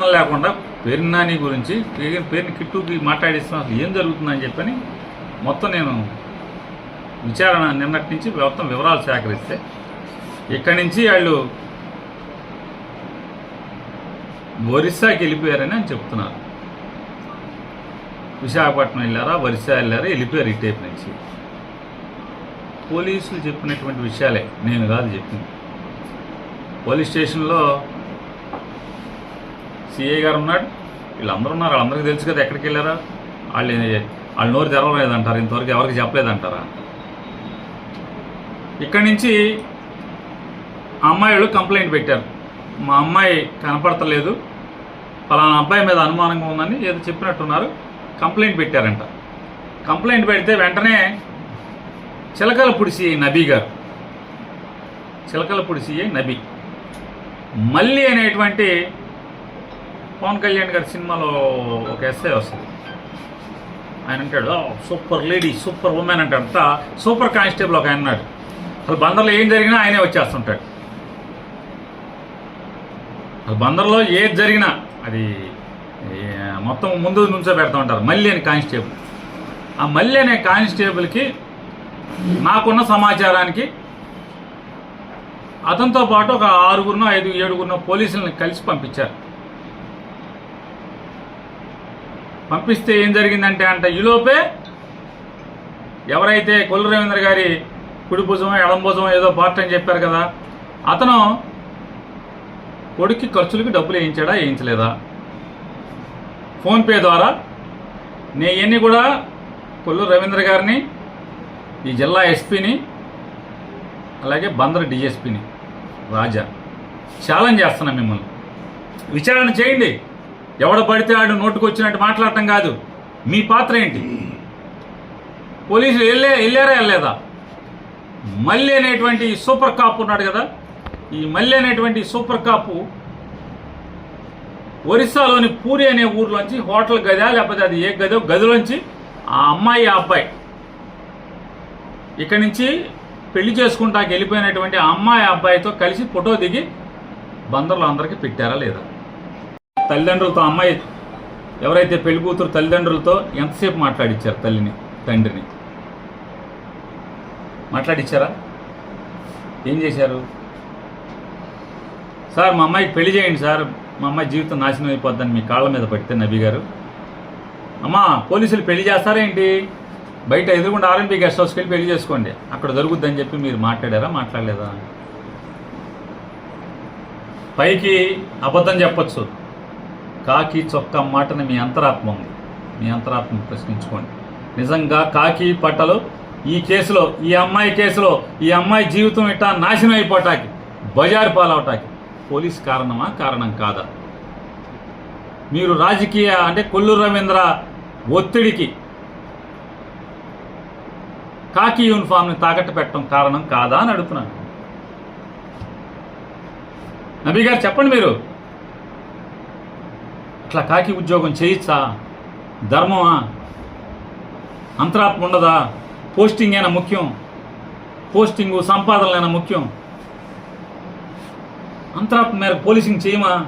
లేకుండా పేరు నాని గురించి పేరుని కిట్టుకి మాట్లాడిస్తున్నాం అసలు ఏం జరుగుతుందని చెప్పని మొత్తం నేను విచారణ నిన్నటి నుంచి మొత్తం వివరాలు సేకరిస్తే ఇక్కడి నుంచి వాళ్ళు ఒరిస్సాకి వెళ్ళిపోయారని అని చెప్తున్నారు. విశాఖపట్నం వెళ్ళారా ఒరిస్సా వెళ్ళారా వెళ్ళిపోయారు ఈ టైప్ నుంచి. పోలీసులు చెప్పినటువంటి విషయాలే నేను కాదు చెప్పింది. పోలీస్ స్టేషన్లో సిఐ గారు ఉన్నాడు. వీళ్ళందరూ ఉన్నారు. వాళ్ళందరికీ తెలుసు కదా ఎక్కడికి వెళ్ళారా? వాళ్ళు వాళ్ళు నోరు తెరవలేదంటారు? ఇంతవరకు ఎవరికి చెప్పలేదంటారా? ఇక్కడి నుంచి అమ్మాయి వాళ్ళు కంప్లైంట్ పెట్టారు. మా అమ్మాయి కనపడతలేదు. ఫలానా అబ్బాయి మీద అనుమానంగా ఉందని ఏదో చెప్పినట్టున్నారు. కంప్లైంట్ పెట్టారంట. కంప్లైంట్ పెడితే వెంటనే చిలకలపూడి సిఐ నబీ గారు. చిలకలపూడి సిఐ నబీ. మళ్ళీ అనేటువంటి పవన్ కళ్యాణ్ గారి సినిమాలో ఒక ఎస్ఐ వస్తుంది. ఆయన అంటాడు సూపర్ లేడీ సూపర్ ఉమెన్ అంటాడు. అంతా సూపర్ కానిస్టేబుల్ ఒక ఆయన అన్నాడు అసలు బందర్లో ఏం జరిగినా ఆయనే వచ్చేస్తుంటాడు. అసలు బందర్లో ఏది జరిగినా అది మొత్తం ముందు నుంచో పెడతా ఉంటారు. మళ్ళీ అని కానిస్టేబుల్. ఆ మళ్ళీ అనే కానిస్టేబుల్కి నాకున్న సమాచారానికి అతనితో పాటు ఒక ఆరుగురునో ఐదు ఏడుగురునో పోలీసులను కలిసి పంపించారు. పంపిస్తే ఏం జరిగిందంటే అంట ఈలోపే ఎవరైతే కొల్లు రవీంద్ర గారి కుడి భుజం ఎడం భుజం ఏదో పార్ట్ అని చెప్పారు కదా అతను కొడుక్కి ఖర్చులకి డబ్బులు వేయించాడా వేయించలేదా? ఫోన్పే ద్వారా నే ఇవన్నీ కూడా కొల్లు రవీంద్ర గారిని ఈ జిల్లా ఎస్పీని అలాగే బందర్ డిఎస్పీని రాజా ఛాలెంజ్ చేస్తున్నాను మిమ్మల్ని. విచారణ చేయండి. ఎవడ పడితే ఆడు నోటుకు వచ్చినట్టు మాట్లాడటం కాదు. మీ పాత్ర ఏంటి? పోలీసులు వెళ్ళే వెళ్ళారా వెళ్ళలేదా? మళ్ళీ అనేటువంటి సూపర్ కాప్ ఉన్నాడు కదా. ఈ మళ్ళీ అనేటువంటి సూపర్ కాపు ఒరిస్సాలోని పూరి అనే ఊర్లోంచి హోటల్ గదా లేకపోతే అది ఏ గదో గదిలోంచి ఆ అమ్మాయి ఆ అబ్బాయి ఇక్కడి నుంచి పెళ్ళి చేసుకుంటాకి వెళ్ళిపోయినటువంటి ఆ అమ్మాయి అబ్బాయితో కలిసి ఫోటో దిగి బందర్లో అందరికీ పెట్టారా లేదా? తల్లిదండ్రులతో అమ్మాయి ఎవరైతే పెళ్ళి కూతురు తల్లిదండ్రులతో ఎంతసేపు మాట్లాడిచ్చారు తల్లిని తండ్రిని? మాట్లాడిచ్చారా? ఏం చేశారు? సార్ మా అమ్మాయికి పెళ్ళి చేయండి సార్. మా అమ్మాయి జీవితం నాశనం అయిపోద్దని మీ కాళ్ళ మీద పడితే నబీ గారు. అమ్మా పోలీసులు పెళ్ళి చేస్తారేంటి? బయట ఎదురుకుండా ఆర్ఎన్బి గెస్ట్ హౌస్కి వెళ్ళి పెళ్ళి చేసుకోండి. అక్కడ దొరుకుద్దని చెప్పి మీరు మాట్లాడారా మాట్లాడలేదా? పైకి అబద్ధం చెప్పచ్చు. కాకి చొక్కా మాటని మీ అంతరాత్మ ఉంది. మీ అంతరాత్మ ప్రశ్నించుకోండి. నిజంగా కాకి పట్టలు ఈ కేసులో ఈ అమ్మాయి కేసులో ఈ అమ్మాయి జీవితం ఇట్టా నాశనం అయిపోటాకి బజారు పాలవటాకి పోలీస్ కారణమా కారణం కాదా? మీరు రాజకీయ అంటే కొల్లు రవీంద్ర ఒత్తిడికి కాకి యూనిఫామ్ని తాకట్టు పెట్టడం కారణం కాదా అని అడుగుతున్నాను. నబీ గారు చెప్పండి మీరు. అట్లా కాకి ఉద్యోగం చేయొచ్చా? ధర్మమా? అంతరాత్మ ఉండదా? పోస్టింగ్ అయినా ముఖ్యం. పోస్టింగు సంపాదనలైనా ముఖ్యం. అంతరాత్మ మేరకు పోలీసింగ్ చేయమా?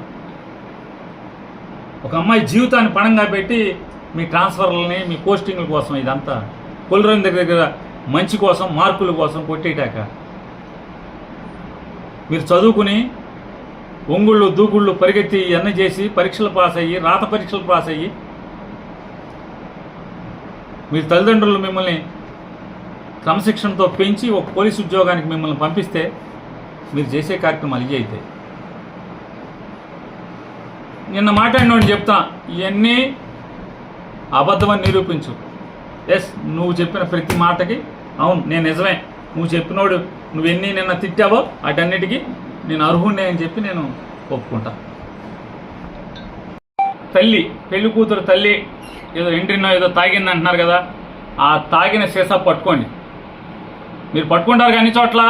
ఒక అమ్మాయి జీవితాన్ని పణంగా పెట్టి మీ ట్రాన్స్ఫర్లని మీ పోస్టింగ్ల కోసం ఇదంతా కొలరని దగ్గర దగ్గర మంచి కోసం మార్కుల కోసం కొట్టేటాక. మీరు చదువుకుని ఒంగుళ్ళు దూకుళ్ళు పరిగెత్తి ఇవన్నీ చేసి పరీక్షలు పాస్ అయ్యి రాత పరీక్షలు పాస్ అయ్యి మీరు తల్లిదండ్రులు మిమ్మల్ని క్రమశిక్షణతో పెంచి ఒక పోలీసు ఉద్యోగానికి మిమ్మల్ని పంపిస్తే మీరు చేసే కార్యక్రమాలు ఇవి అవుతాయి నిన్న మాట్లాడినోడిని చెప్తా ఇవన్నీ అబద్ధమని నిరూపించు. ఎస్ నువ్వు చెప్పిన ప్రతి మాటకి అవును నేను నిజమే. నువ్వు చెప్పినోడు నువ్వెన్ని నిన్న తిట్టావో వాటన్నిటికీ నేను అర్హుణ్ణే అని చెప్పి నేను ఒప్పుకుంటా. తల్లి పెళ్ళి కూతురు తల్లి ఏదో ఎంట్రీనో ఏదో తాగింది అంటున్నారు కదా ఆ తాగిన సీసా పట్టుకోండి. మీరు పట్టుకుంటారు కానీ చోట్ల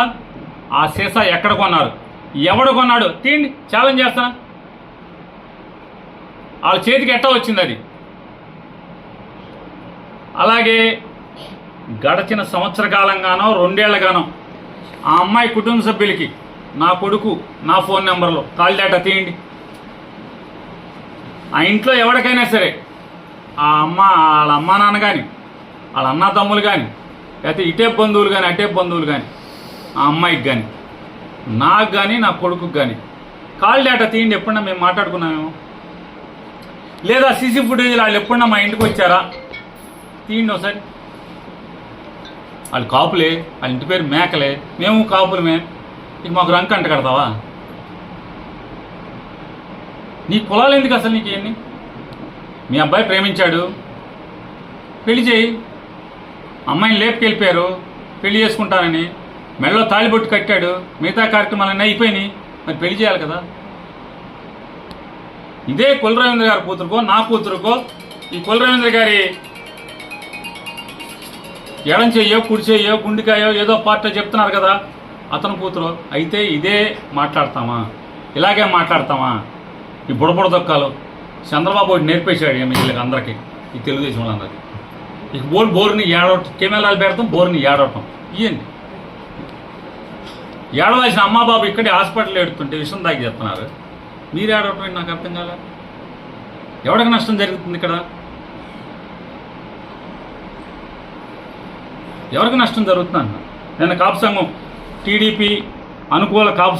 ఆ సీసా ఎక్కడ కొన్నారు? ఎవడు కొన్నాడు? తీండి ఛాలెంజ్ చేస్తాను వాళ్ళ చేతికి ఎట్టా వచ్చింది అది? అలాగే గడచిన సంవత్సర కాలంగానో రెండేళ్ళగానో ఆ అమ్మాయి కుటుంబ సభ్యులకి నా కొడుకు నా ఫోన్ నెంబర్లో. కాల్ డేటా తీయండి. ఆ ఇంట్లో ఎవరికైనా సరే ఆ అమ్మ వాళ్ళ అమ్మ నాన్న కానీ వాళ్ళ అన్న తమ్ములు కానీ లేకపోతే ఇటే బంధువులు కానీ అటే బంధువులు కానీ ఆ అమ్మాయికి కానీ నాకు కానీ నా కొడుకుకి కానీ కాల్ డేటా తీయండి. ఎప్పుడన్నా మేము మాట్లాడుకున్నామేమో. లేదా సీసీ ఫుటేజ్ వాళ్ళు ఎప్పుడన్నా మా ఇంటికి వచ్చారా? తీయండి ఒకసారి. వాళ్ళు కాపులే వాళ్ళ ఇంటి పేరు మేకలే. మేము కాపులమే. ఇక మాకు రంక అంట కడతావా? నీ కులాలు ఎందుకు అసలు నీకు మీ అబ్బాయి ప్రేమించాడు. పెళ్ళి చేయి. అమ్మాయిని లేపుకెళ్ళిపోయారు. పెళ్ళి చేసుకుంటానని మెడలో తాళిబొట్టు కట్టాడు. మిగతా కార్యక్రమాలన్నీ అయిపోయినాయి. మరి పెళ్ళి చేయాలి కదా. ఇదే కులరవీంద్ర గారి కూతురుకో నా కూతురుకో ఈ కులరవీంద్ర గారి ఎడం చెయ్యో కుడి చెయ్యో గుండికాయో ఏదో పార్టీ చెప్తున్నారు కదా. అతను కూతురు అయితే ఇదే మాట్లాడతామా? ఇలాగే మాట్లాడతామా? ఈ బుడబుడ దొక్కాలు. చంద్రబాబు ఒకటి నేర్పేశాడు వీళ్ళకి అందరికీ ఈ తెలుగుదేశం వాళ్ళందరికీ. ఇక బోర్ బోర్ని ఏడవటం కెమెరాలు పెడతాం బోర్ని ఏడవటం. ఇవ్వండి ఏడవలసిన అమ్మా బాబు ఇక్కడే హాస్పిటల్ ఏడుతుంటే విషయం దాగి చెప్తున్నారు. మీరు ఏడవటం ఏంటి నాకు అర్థం కాలే? ఎవరికి నష్టం జరుగుతుంది ఇక్కడ? ఎవరికి నష్టం జరుగుతుంది అన్న నేను కాపు సంఘం టీడీపీ అనుకూల కాపు